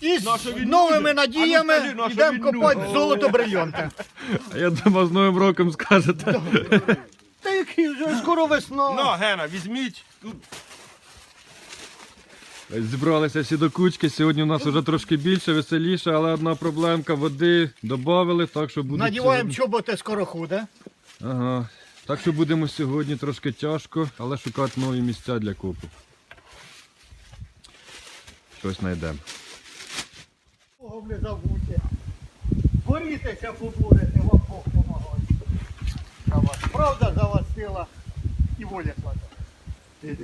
І з новими надіями ну йдемо копати золото брильонте. А я думав, з Новим роком скажете. Та який вже скоро весна. На, Гена, візьміть. Зібралися всі до кучки. Сьогодні у нас вже трошки більше, веселіше, але одна проблемка води додали, так що буде. Надіваємо чоботи скороходи. Ага. Так що будемо сьогодні трошки тяжко, але шукати нові місця для копу. Щось знайдемо. Богом не забудьте. Борітеся, поборете, вам Бог помагає. За вас. Правда за вас сила і воля хватає.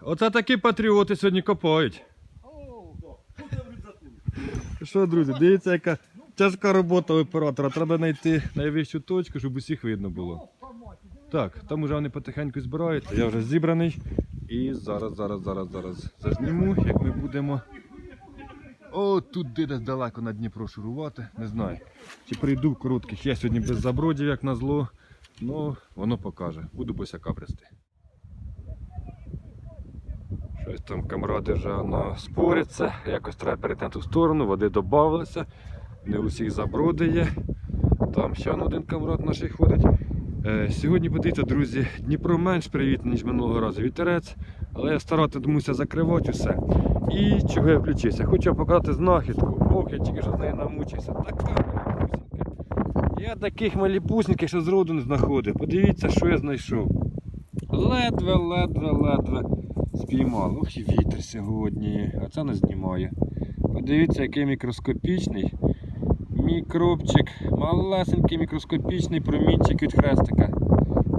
Оце такі патріоти сьогодні копають. Що, друзі, дивіться, яка тяжка робота у оператора. Треба знайти найвищу точку, щоб усіх видно було. Так, там уже вони потихеньку збираються. Я вже зібраний. І зараз, зараз, зараз, зараз зазніму, як ми будемо. О, тут де десь далеко на Дніпро шурувати. Не знаю. Чи прийду в коротких. Я сьогодні без забродів, як назло. Ну, воно покаже. Буду босяка брести. Щось там камради вже воно споряться, якось треба перейти на ту сторону, води додавалося, не усіх заброди є. Там ще один камрад наш ходить. Е, сьогодні подивіться, друзі, Дніпро менш привітний, ніж минулого разу вітерець, але я старатимуся закривати усе. І чого я включився? Хочу показати знахідку. Ох, я тільки що з нею намучився. Така маліпусінька. Я таких маліпусіньких ще зроду не знаходив. Подивіться, що я знайшов. Ледве, ледве, ледве спіймав. Ох і вітер сьогодні, а це не знімає. Подивіться, який мікроскопічний мікробчик, малесенький мікроскопічний промінчик від хрестика.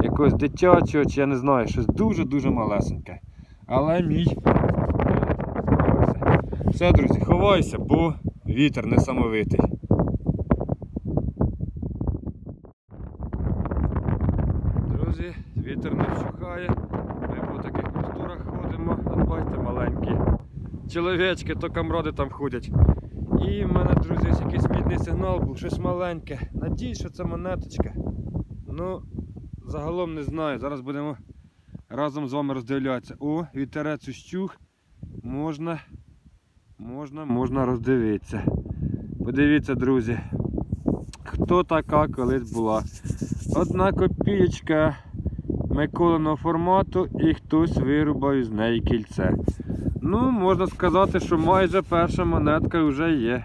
Якогось дитячого, чи я не знаю, щось дуже-дуже малесеньке. Але мій. Все, друзі, ховайся, бо вітер несамовитий. Друзі, вітер не вщухає. Ми по таких просторах ходимо, бачите, маленькі чоловічки, то камради там ходять. І в мене, друзі, ось якийсь мідний сигнал був, щось маленьке. Надіюсь, що це монеточка. Ну, загалом не знаю. Зараз будемо разом з вами роздивлятися. О, вітерець ущух. Можна, можна, можна роздивитися. Подивіться, друзі, хто така колись була. Одна копієчка Миколиного формату і хтось вирубав із неї кільце. Ну, можна сказати, що майже перша монетка вже є.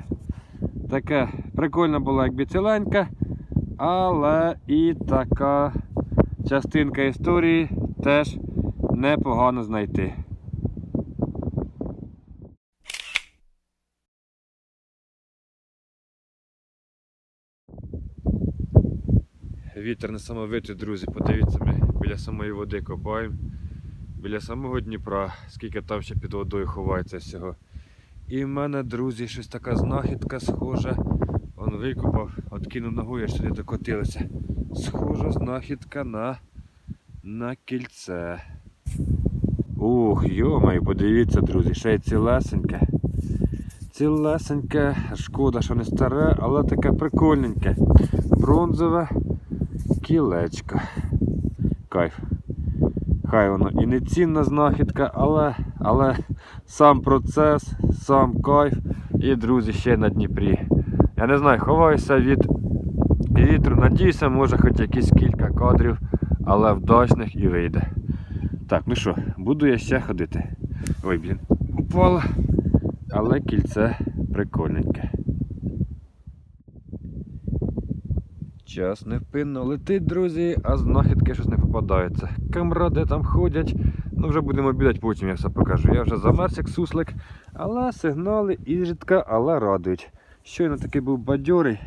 Така прикольна була, якби ціленька, але і така частинка історії теж непогано знайти. Вітер несамовитий, друзі. Подивіться, ми біля самої води копаємо. Біля самого Дніпра, скільки там ще під водою ховається всього. І в мене, друзі, щось така знахідка схожа. Он викопав, откинув ногу, аж сюди докотилися. Схожа знахідка на, на кільце. Ух, йомаю, подивіться, друзі, ще й цілесеньке. Цілесеньке, шкода, що не старе, але таке прикольненьке. Бронзове кілечко. Кайф. Хай воно і не цінна знахідка, але, але сам процес, сам кайф і друзі ще на Дніпрі. Я не знаю, ховаюся від вітру, надіюся, може хоч якісь кілька кадрів, але вдачних і вийде. Так, ну що, буду я ще ходити. Ой, блін, упало. Але кільце прикольненьке. Час невпинно летить, друзі, а знахідки щось не попадаються. Камради там ходять, ну вже будемо обідати, потім я все покажу. Я вже замерз як суслик, але сигнали ізрідка, але радують. Щойно такий був бадьорий.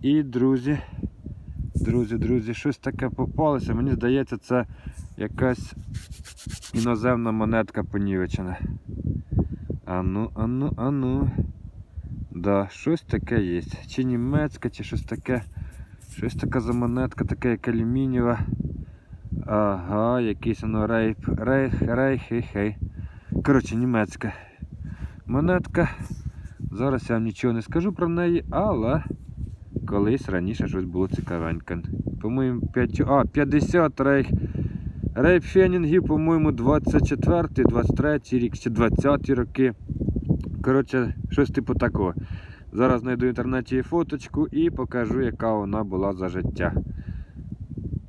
І, друзі, друзі, друзі, щось таке попалося. Мені здається, це якась іноземна монетка понівечена. Ану, ану, ану. Да, щось таке є. Чи німецьке, чи щось таке. Щось така за монетка, така як алюмінієва. Ага, якийсь воно рейп. Рейх, рейх, хей, хей. Коротше, німецька монетка. Зараз я вам нічого не скажу про неї, але колись раніше щось було цікавеньке. По-моєму, 5, а, 50 рейх. Рейп Фенінгів, по-моєму, 24, 23 рік, ще 20 роки. коротше, щось типу такого. Зараз знайду в інтернеті фоточку і покажу, яка вона була за життя.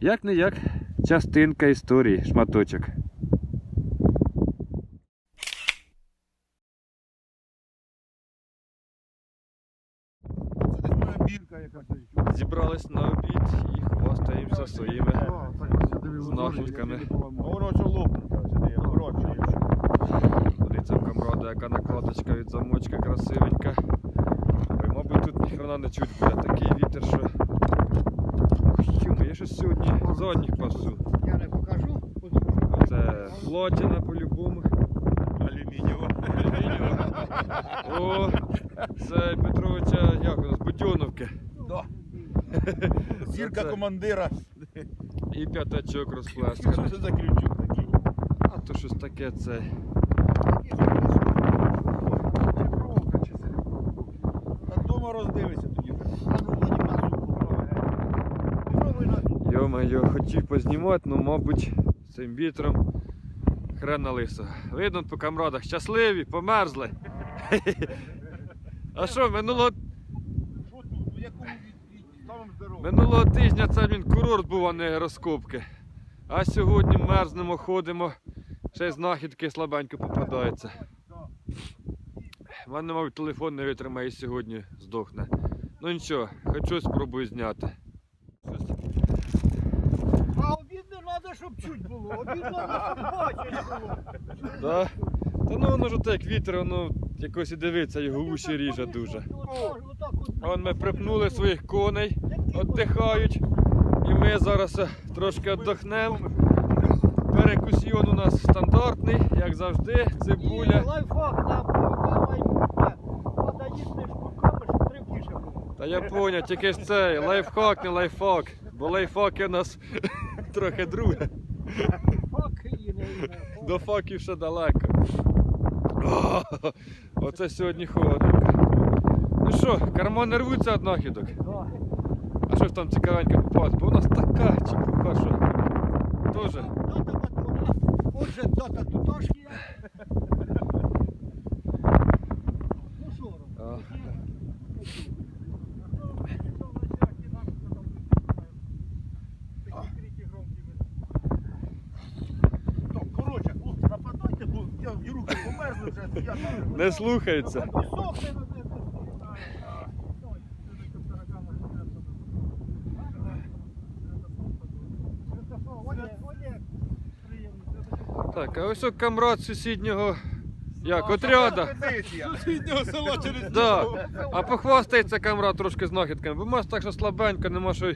Як не як, частинка історії, шматочок. Це десь моя бірка якась. Зібрались на обід і хвастаємося своїми знахідками. Коротше. В камрада, яка накладочка від замочка красивенька. Тут ніхрена не чуть буде. Такий вітер, що. Ух, йома, я щось сьогодні задніх пасу. Я не покажу, тому що Це плотіна по-любому. алюмінієва. О, це Петровича, як у нас, Будьоновки. Да. Зірка командира. І п'ятачок Що це за крючок такий? А то щось таке це. А дома роздивися тоді. А ну, Владимир, на зуб попробуй. Попробуй на зуб. Йо-моє, хотів познімати, ну мабуть, цим вітром хрен на лисо. Видно по камрадах, щасливі, померзли. А що, минулого, минулого тижня це він курорт був, а не розкопки. А сьогодні мерзнемо, ходимо, ще й знахідки слабенько попадаються. Мене, мабуть, телефон не витримає і сьогодні здохне. Ну нічого, хоч щось спробую зняти. Щось А обід не треба, щоб чуть було. Обід треба, щоб бачить було. Да? Та ну воно ж ото вітер, воно якось і дивиться, його уші ріже дуже. Вон ми припнули своїх коней, віддихають. І ми зараз е, трошки віддохнемо. Перекусіон у нас стандартний, як завжди, цибуля. лайфхак на, на майбутнє. Треба їсти шкурками, щоб тривкіше було. Та я поняв, тільки ж цей лайфхак, не лайфхак. Бо лайфхаки у нас трохи друге. До факів ще далеко. О, Оце сьогодні холодненько. Ну що, кармани рвуться від нахідок. А що ж там цікавенько попасти? Бо у нас така чепуха, що батона. Отже, дата туташня. Ну що робити? А. Так, коротше, хлопці, нападайте, бо я і руки померзли вже. Я там- Не де- Так, а ось камрад сусіднього. Як, отряда. Сусіднього села через Да. А похвастається камрад трошки знахідками. Бо нас так що слабенько, нема що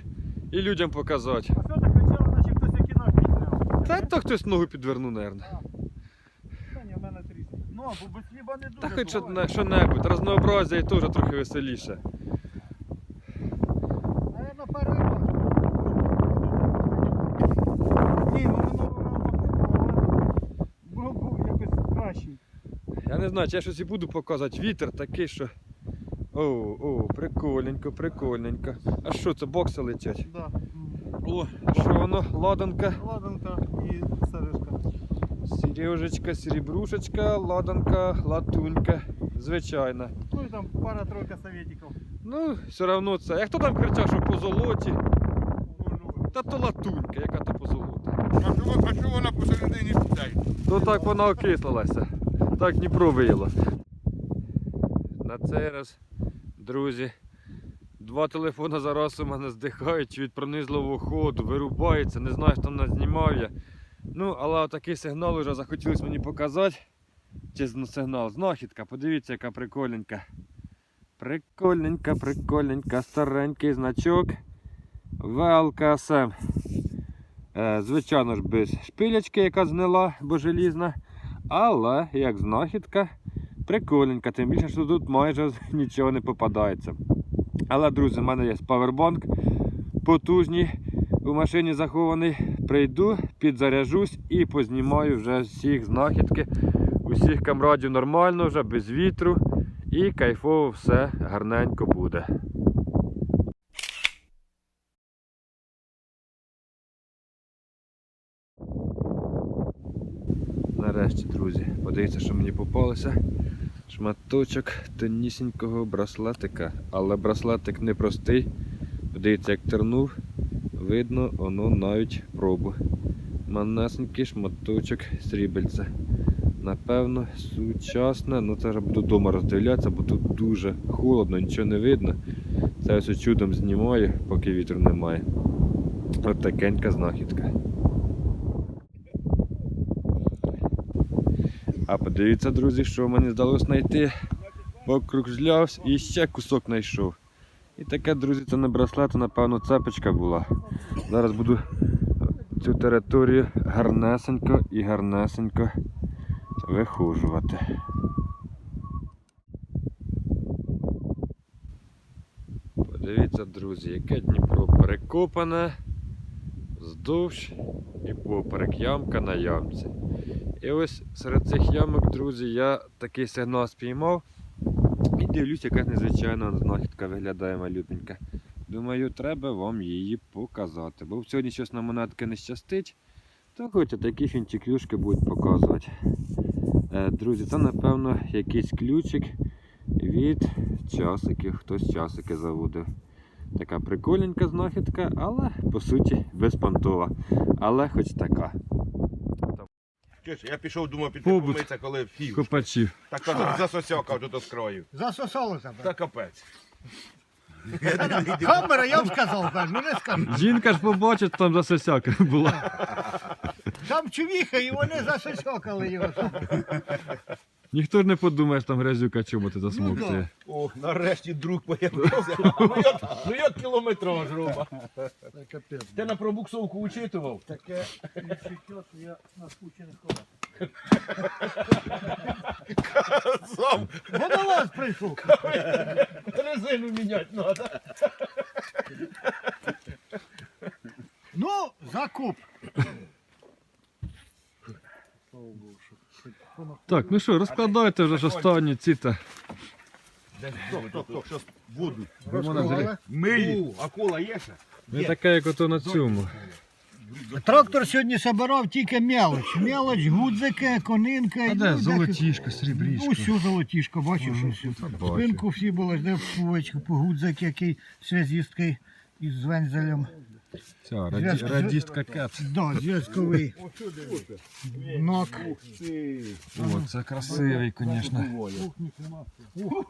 і людям показати. Що ти кричав, наче хтось який наш підняв? Та то хтось ногу підвернув, наверно. Та ні, в мене тріснув. Бо без хліба не дуже. Та хоч буває. що- що-небудь, разнообразя і теж трохи веселіше. Наверно, перерва. Ні, ну минулого разу було був якось кращий. Я не знаю, чи я щось і буду показувати. Вітер такий, що. О, о, прикольненько, прикольненько. А що це бокси летять? Да. О, а що воно? Ладанка, Ладанка і сережка. Сережечка, серебрушечка, ладанка, латунька. Звичайна. Ну і там пара-тройка советиків. Ну, все одно це. А хто там кричав, що по золоті? Та то латунька, яка то по золоті. А чого, а чого вона посередині цей? То так вона окислилася. Так Дніпро виїло. На цей раз, друзі, два телефони зараз у мене здихають від пронизливого ходу, вирубаються, не знаю, що там нас знімав я. Ну, але такий сигнал вже захотілося мені показати. Чи сигнал, знахідка, подивіться, яка прикольненька. Прикольненька, прикольненька, старенький значок ВЛКСМ. Е, звичайно ж, без шпилячки, яка згнила, бо желізна. Але як знахідка, прикольненька, тим більше, що тут майже нічого не попадається. Але, друзі, в мене є павербанк потужний у машині захований. Прийду, підзаряжусь і познімаю вже всіх знахідки. Усіх камрадів нормально, вже без вітру. І кайфово все гарненько буде. Нарешті, друзі, подивіться, що мені попалося. шматочок тонісінького браслетика. Але браслетик не простий. Подивіться, як тернув, видно, воно навіть пробу. Манесенький шматочок срібельця. Напевно, сучасне, ну це буду вдома роздивлятися, бо тут дуже холодно, нічого не видно. Це ось чудом знімаю, поки вітру немає. От такенька знахідка. А подивіться, друзі, що мені вдалося знайти. Покружлявся і ще кусок знайшов. І таке, друзі, це не браслет, а напевно цепочка була. Зараз буду цю територію гарнесенько і гарнесенько вихожувати. Подивіться, друзі, яке Дніпро перекопане вздовж і поперек ямка на ямці. І ось серед цих ямок, друзі, я такий сигнал спіймав. Дивлюсь, якась незвичайна знахідка виглядає малюпенька. Думаю, треба вам її показати. Бо сьогодні щось на монетки не щастить, то хоч такі фінтіклюшки будуть показувати. Е, Друзі, це напевно якийсь ключик від часиків. Хтось часики заводив. Така прикольненька знахідка, але по суті безпонтова. Але хоч така. Чуєш, я пішов, думав, піти Побут. помитися, коли фіг. Копачів. Так засосяка тут з скрою. Засосало тебе. Та капець. Камера, я б сказав, кажу, ну не скажу. Жінка ж побачить, там засосяка була. Там чувіха, і вони засосякали його. Ніхто ж не подумає, що там грязюка чоботи засмокчує. О, нарешті друг появився. Ну як, ну як кілометраж, Рома? Ти на пробуксовку учитував? Таке відчуття, що я на кучі не ховав. Сам Водолаз прийшов. резину міняти треба. Ну, закуп. Так, ну що, розкладайте вже ж останні ці та. Стоп, стоп, стоп, щас воду. Розкували. Милі. А кола є ще? Не таке, як ото на цьому. Трактор сьогодні собирав тільки мелоч. Мелоч, гудзики, конинка. А ну, де десь- золотішко, срібрішко? Усю золотішко, бачиш, усю. бачу. Спинку всі були, де пувочку, гудзик, який связісткий із вензелем. Ця раді- радістка кет. Да, зв'язковий. Нок. О, це красивий, звісно.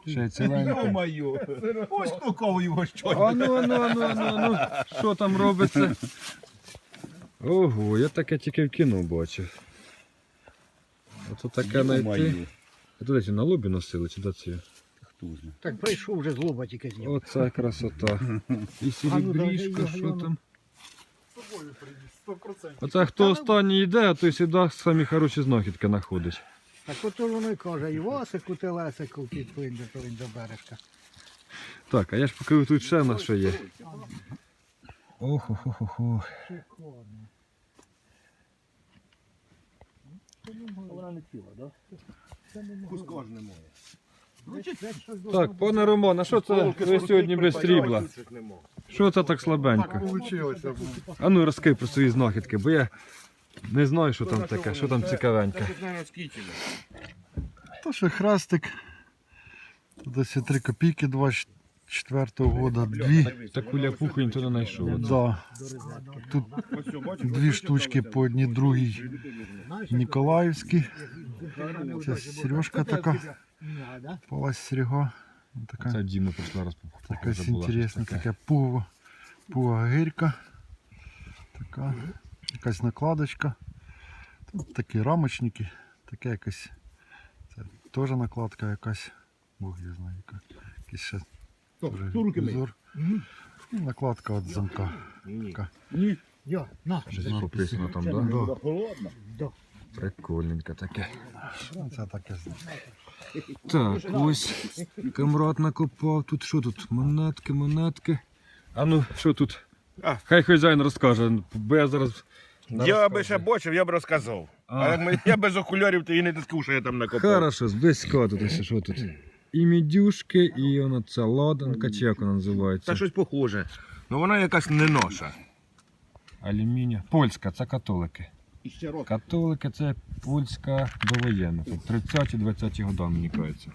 Ще й ціленький. Йо-моє. Ось кого його що. А ну, а ну, а ну, а ну, а ну, що там робиться? Ого, я таке тільки в кіно бачив. Ото таке знайти. А туди ці на лобі носили, чи до ці? Так прийшов вже злоба тільки з нього. Оце красота. І А ну, що там? Оце хто останній йде, а той сюди самі хороші знахідки знаходить. Так от воно й каже, і Васику, телесику підплинь, то він до бережка. Так, а я ж покажу тут ще на що є. Охо-хо-хо-хо. Вона не ціла, так? Куско ж немає. Так, пане Роман, а що це ви сьогодні без стрібла? Що це так слабенько? Получилося. А ну розкрий про свої знахідки, бо я не знаю, що там таке, що там цікавеньке. То що хрестик. Десь 3 копійки 24 года. Дві. Таку ляпуху ніхто не знайшов. Да. Тут дві штучки по одній другій Ніколаївські. Це сережка така. Палась серега. Така. Це Діма прийшла раз Якась інтересна, така пуга, пуга гирька. Така. Якась накладочка. Тут такі рамочники. Таке якась. Це теж накладка якась. Бог я знаю яка. Якийсь ще теж. І накладка від замка. Така. Йо, на. Щось пописано там, да? Да. Да. Прикольненько таке. Це таке. Так, ось камрад накопав. Тут що тут? Монетки, монетки. А ну, що тут? А. Хай хазяїн розкаже, бо я зараз. Я би ще бачив, я б розказав. А. А як ми- я без окулярів, то і не дискав, що я там накопав. Хорошо, зблизька тут ось що тут. І мідюшки, і вона ця ладанка, чи як вона називається? Та щось похоже. Ну вона якась не наша. Алюмінія. Польська, це католики. І ще років. Католики це польська довоєнна. 30-20 года, мені кажеться.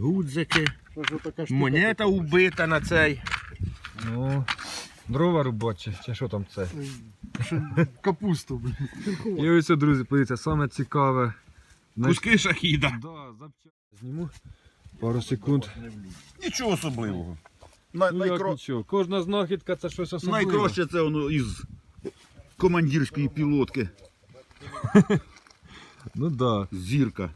Гудзики. Що ж така штука? Монета вбита на цей. Ну, дрова робочі, чи що там це? Капусту, блін. І ось, друзі, подивіться, саме цікаве. Куски шахіда. Да, запча... Зніму пару секунд. Нічого особливого. Ну, як найкро... нічого. Кожна знахідка це щось особливе. Найкраще це воно із командирської пілотки. Ну да. Зірка.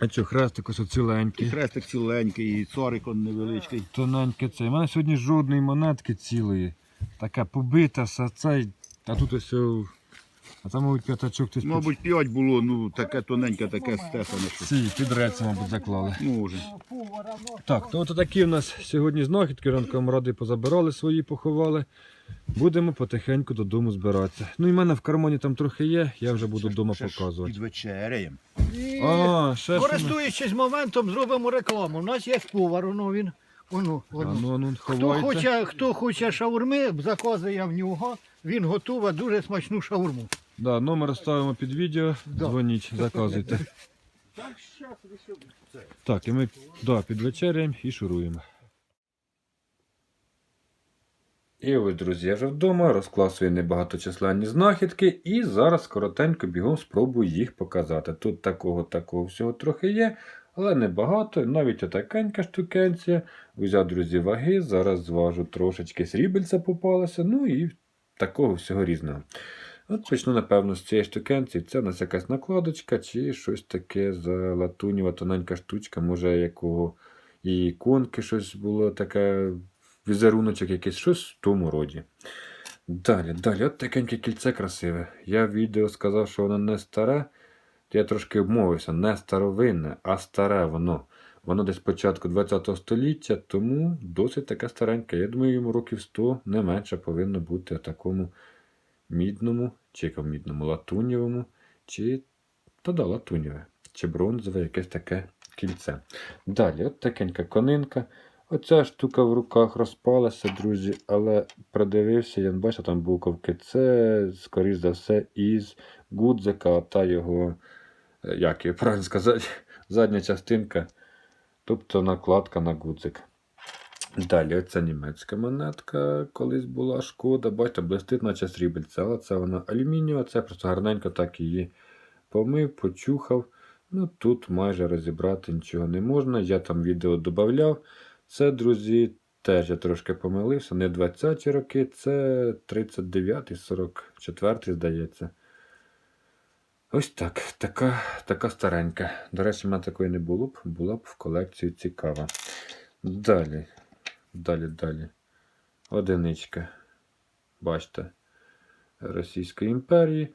А що, хрестик ось І ціленький. хрестик ціленький, і царик он невеличкий. Тоненьке це. У мене сьогодні жодної монетки цілої. Така побита, все цей. А тут ось. А там, мабуть, п'ятачок хтось Мабуть, п'ять було, ну таке тоненьке, таке стефане. що ці підреться, мабуть, заклали. Може. Так, то от такі в нас сьогодні знахідки. Ранком ради позабирали свої, поховали. Будемо потихеньку додому збиратися. Ну і в мене в кармані там трохи є, я вже буду вдома Ще ж показувати. Під вечереєм. І А, ще ж. ми- користуючись моментом, зробимо рекламу. У нас є повар, воно він. Воно, А воно. ну, ну, Хто ховайте. хоче, хто хоче шаурми, заказує в нього. Він готує дуже смачну шаурму. Да, номер ставимо під відео, Да. дзвоніть, заказуйте. Так, і ми да, підвечеряємо і шуруємо. І ось, друзі, я вже вдома, розклав свої небагаточисленні знахідки і зараз коротенько бігом спробую їх показати. Тут такого такого всього трохи є, але небагато, навіть отакенька штукенція. Взяв, друзі, ваги, зараз зважу трошечки срібельця попалося, ну і такого всього різного. От почну, напевно, з цієї штукенці. Це у нас якась накладочка чи щось таке залатунєва тоненька штучка, може якого і іконки щось було таке, візеруночок якийсь, щось в тому роді. Далі, далі, от такеньке кільце красиве. Я в відео сказав, що воно не старе, я трошки обмовився, не старовинне, а старе воно. Воно десь початку 20 століття, тому досить таке стареньке. Я думаю, йому років 100 не менше повинно бути такому мідному, чи мідному латунєвому, чи та да, латунєве, чи бронзове якесь таке кільце. Далі, от такенька конинка. Оця штука в руках розпалася, друзі, але придивився, я не бачив, там буковки. Це, скоріш за все, із гудзика, та його, е, як її правильно сказати, задня частинка, тобто накладка на гудзик. Далі, оця німецька монетка колись була шкода. Бачите, блистить, наче срібельце, але це вона алюмінієва, це просто гарненько так її помив, почухав. Ну тут майже розібрати нічого не можна. Я там відео додавав. Це, друзі, теж я трошки помилився. Не 20-ті роки, це 39-й, 44-й, здається. Ось так. Така, така старенька. До речі, в мене такої не було б, була б в колекцію цікава. Далі. Далі, далі. Одиничка. Бачите. Російської імперії.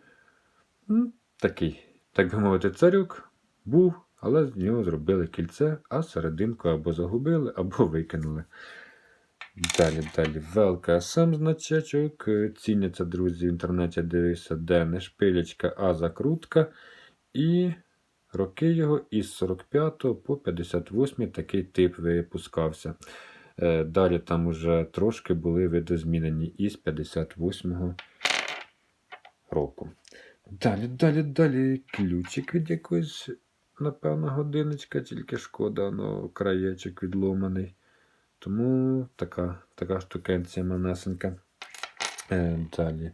Такий, так би мовити, царюк був, але з нього зробили кільце, а серединку або загубили, або викинули. Далі, далі. Велка сам значечок. Е, Ціняться, друзі, в інтернеті дивився, де не шпилечка, а закрутка. І роки його із 45 по 58 такий тип випускався. Е, Далі там уже трошки були видозмінені із 58 року. Далі, далі, далі ключик від якоїсь, напевно, годиночка, тільки шкода, ну, краєчок відломаний. Тому така, така штукенція манесенька. Е, далі.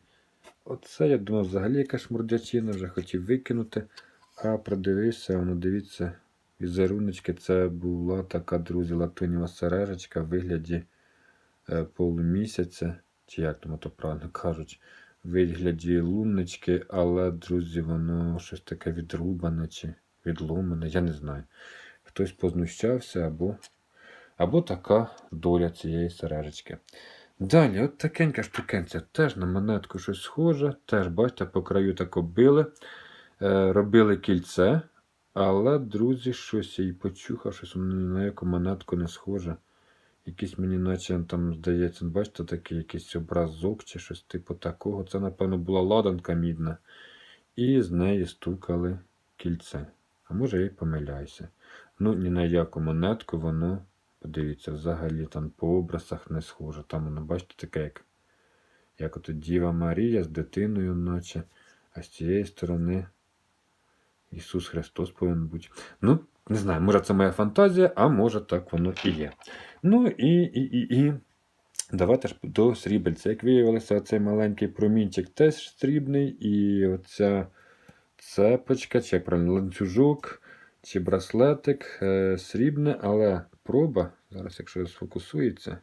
Оце, я думав, взагалі якась мурдячина, вже хотів викинути. А продивився, воно дивіться, візеруночки, це була така, друзі, латунєва сережечка в вигляді е, полумісяця, чи як там то правильно кажуть, в вигляді луннички, але, друзі, воно щось таке відрубане чи відломане, я не знаю. Хтось познущався або, або така доля цієї сережечки. Далі, от такенька штукенця, теж на монетку щось схоже, теж, бачите, по краю так оббили. Е, робили кільце, але, друзі, щось я і почухав, щось на яку монетку не схоже. Якийсь мені наче там, здається, бачите, такий якийсь образок чи щось типу такого. Це, напевно, була ладанка мідна. І з неї стукали кільце. А може я й помиляюся. Ну, ні на яку монетку воно, подивіться, взагалі там по образах не схоже. Там воно, бачите, таке, як, як ото Діва Марія з дитиною, наче. А з цієї сторони Ісус Христос повинен бути. Ну, не знаю, може це моя фантазія, а може так воно і є. Ну і, і, і, і. Давайте ж до срібельця. Як виявилося, цей маленький промінчик теж срібний, і оця цепочка, чи як правильно, ланцюжок, чи браслетик е, срібне, але проба, зараз, якщо сфокусується.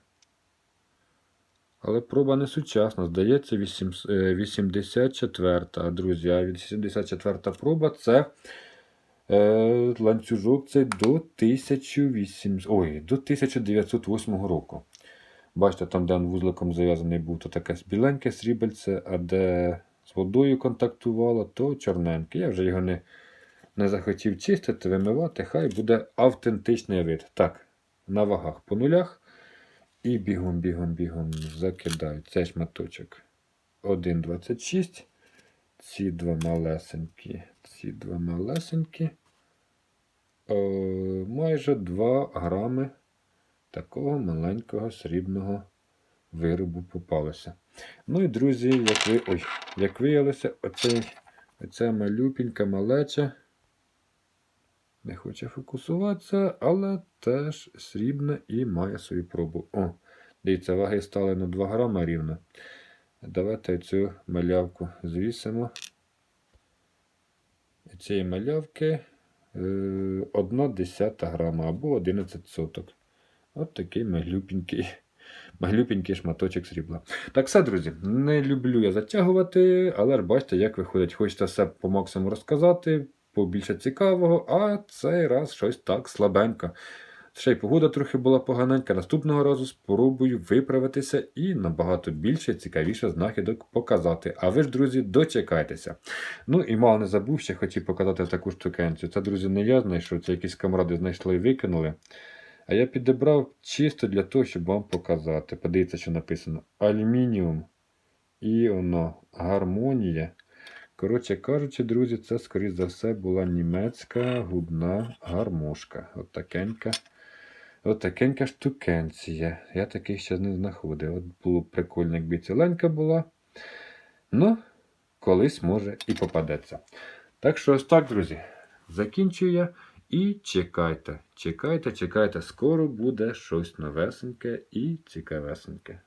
Але проба не сучасна, здається, 8, е, 84, друзі. А 84 проба це е, ланцюжок цей до 1800, ой, до 1908 року. Бачите, там, де він вузликом зав'язаний був, то таке біленьке срібельце, а де з водою контактувало, то чорненьке. Я вже його не, не захотів чистити, вимивати, хай буде автентичний вид. Так, на вагах по нулях. І бігом, бігом, бігом закидаю цей шматочок 1,26. Ці два малесенькі, ці два малесенькі. Е, майже 2 грами такого маленького срібного виробу попалося. Ну і, друзі, як ви, ой, як виявилося, оцей, оця малюпінька малеча не хоче фокусуватися, але теж срібна і має свою пробу. О, дивіться, ваги стали на 2 грама рівно. Давайте цю малявку звісимо. Цієї малявки е, 1 десята грама або 11 соток. От такий маглюпенький, маглюпенький шматочок срібла. Так все, друзі, не люблю я затягувати, але бачите, як виходить. Хочеться все по максимуму розказати, побільше цікавого, а цей раз щось так слабенько. Ще й погода трохи була поганенька. Наступного разу спробую виправитися і набагато більше цікавіше знахідок показати. А ви ж, друзі, дочекайтеся. Ну і мало не забув, ще хотів показати таку штукенцію. Це, друзі, не я знайшов, це якісь камради знайшли і викинули. А я підібрав чисто для того, щоб вам показати. Подивіться, що написано: алюмініум і воно гармонія. Коротше кажучи, друзі, це, скоріш за все, була німецька губна гармошка. От. От такенька штукенція. Я таких ще не знаходив. От було прикольно, якби ціленька була. Ну, колись може і попадеться. Так що ось так, друзі. Закінчую я. І чекайте, чекайте, чекайте, скоро буде щось новесеньке і цікавесеньке.